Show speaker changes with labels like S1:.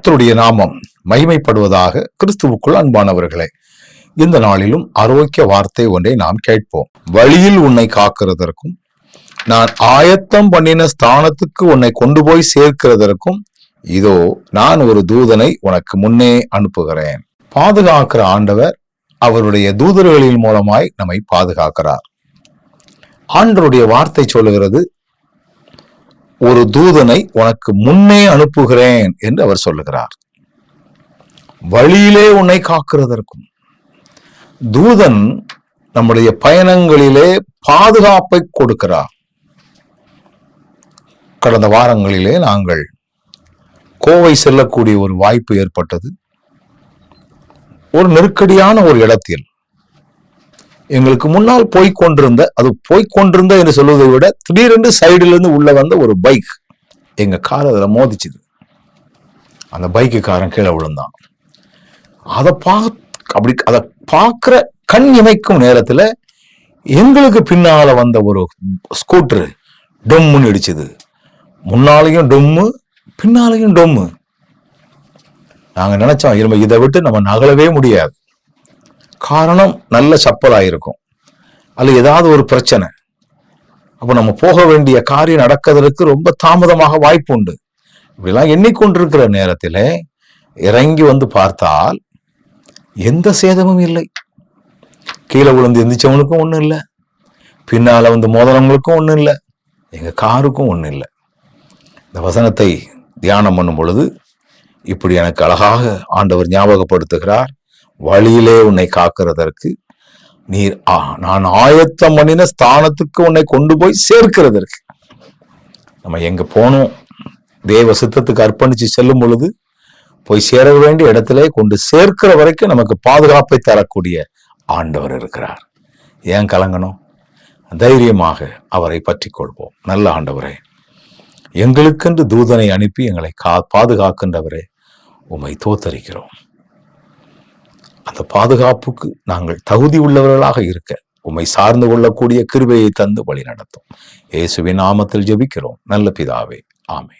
S1: கர்த்தருடைய நாமம் மகிமைப்படுவதாக கிறிஸ்துவுக்குள் அன்பானவர்களே இந்த நாளிலும் ஆரோக்கிய வார்த்தை ஒன்றை நாம் கேட்போம். வழியில் உன்னை காக்கிறதற்கும் நான் ஆயத்தம் பண்ணின ஸ்தானத்துக்கு உன்னை கொண்டு போய் சேர்க்கிறதற்கும் இதோ நான் ஒரு தூதனை உனக்கு முன்னே அனுப்புகிறேன். பாதுகாக்கிற ஆண்டவர் அவருடைய தூதர்களின் மூலமாய் நம்மை பாதுகாக்கிறார். ஆண்டருடைய வார்த்தை சொல்லுகிறது ஒரு தூதனை உனக்கு முன்னே அனுப்புகிறேன் என்று அவர் சொல்லுகிறார். வழியிலே உன்னை காக்கிறதற்கும் தூதன் நம்முடைய பயணங்களிலே பாதுகாப்பை கொடுக்கிறார். கடந்த வாரங்களிலே நாங்கள் கோவை செல்லக்கூடிய ஒரு வாய்ப்பு ஏற்பட்டது. ஒரு நெருக்கடியான ஒரு இடத்தில் எங்களுக்கு முன்னால் போய்கொண்டிருந்த அது போய்கொண்டிருந்த என்று சொல்வதை விட திடீரென்று சைடிலிருந்து உள்ள வந்த ஒரு பைக் எங்க கார் அதில் மோதிச்சுது. அந்த பைக்குக்காரன் கீழே விழுந்தான். அதை பா அப்படி அதை பார்க்குற கண் இமைக்கும் நேரத்தில் எங்களுக்கு பின்னால வந்த ஒரு ஸ்கூட்டரு டொம்முன்னு இடிச்சுது. முன்னாலையும் டொம்மு பின்னாலையும் டொம்மு. நாங்கள் நினைச்சோம் இனிமே இதை விட்டு நம்ம நகலவே முடியாது. காரணம் நல்ல சப்பலாக இருக்கும் அல்ல ஏதாவது ஒரு பிரச்சனை. அப்போ நம்ம போக வேண்டிய காரியம் நடக்கிறதுக்கு ரொம்ப தாமதமாக வாய்ப்பு உண்டு. இப்படிலாம் எண்ணிக்கொண்டிருக்கிற நேரத்தில் இறங்கி வந்து பார்த்தால் எந்த சேதமும் இல்லை. கீழே விழுந்து எந்திரிச்சவனுக்கும் ஒன்றும் இல்லை. பின்னால் வந்து மோதனவங்களுக்கும் ஒன்றும் இல்லை. எங்கள் காருக்கும் ஒன்றும் இல்லை. இந்த வசனத்தை தியானம் பண்ணும் பொழுது இப்படி எனக்கு அழகாக ஆண்டவர் ஞாபகப்படுத்துகிறார். வழியிலே உன்னை காக்கிறதற்கு நீர் ஆ, நான் ஆயத்தம் பண்ணின ஸ்தானத்துக்கு உன்னை கொண்டு போய் சேர்க்கிறதற்கு. நம்ம எங்க போனோம்? தேவ சித்தத்துக்கு அர்ப்பணிச்சு செல்லும் பொழுது போய் சேர வேண்டிய இடத்திலே கொண்டு சேர்க்கிற வரைக்கும் நமக்கு பாதுகாப்பை தரக்கூடிய ஆண்டவர் இருக்கிறார். ஏன் கலங்கணும்? தைரியமாக அவரை பற்றிக் கொள்வோம். நல்ல ஆண்டவரே எங்களுக்கென்று தூதனை அனுப்பி எங்களை கா பாதுகாக்கின்றவரே உம்மை தோத்தரிக்கிறோம். அந்த பாதுகாப்புக்கு நாங்கள் தகுதி உள்ளவர்களாக இருக்க உம்மை சார்ந்து கொள்ளக்கூடிய கிருபையை தந்து வழி நடத்தும் இயேசுவின் நாமத்தில் ஜெபிக்கிறோம். நல்ல பிதாவே. ஆமே